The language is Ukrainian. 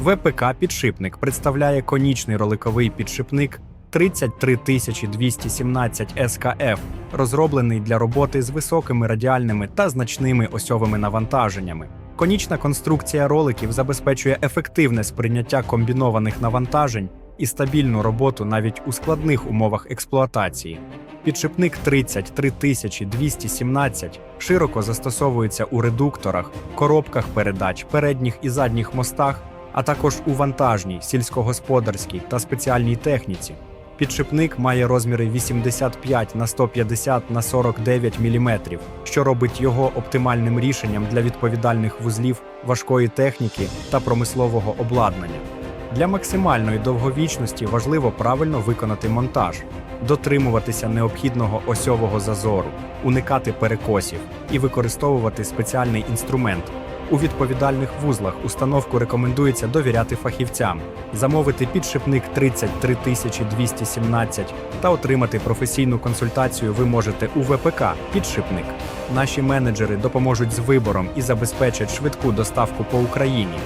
ВПК підшипник представляє конічний роликовий підшипник 33217 СКФ, розроблений для роботи з високими радіальними та значними осьовими навантаженнями. Конічна конструкція роликів забезпечує ефективне сприйняття комбінованих навантажень і стабільну роботу навіть у складних умовах експлуатації. Підшипник 33217 широко застосовується у редукторах, коробках передач, передніх і задніх мостах, а також у вантажній, сільськогосподарській та спеціальній техніці. Підшипник має розміри 85 на 150 на 49 мм, що робить його оптимальним рішенням для відповідальних вузлів важкої техніки та промислового обладнання. Для максимальної довговічності важливо правильно виконати монтаж, дотримуватися необхідного осьового зазору, уникати перекосів і використовувати спеціальний інструмент. У відповідальних вузлах установку рекомендується довіряти фахівцям, замовити підшипник 33217 та отримати професійну консультацію ви можете у ВПК Підшипник. Наші менеджери допоможуть з вибором і забезпечать швидку доставку по Україні.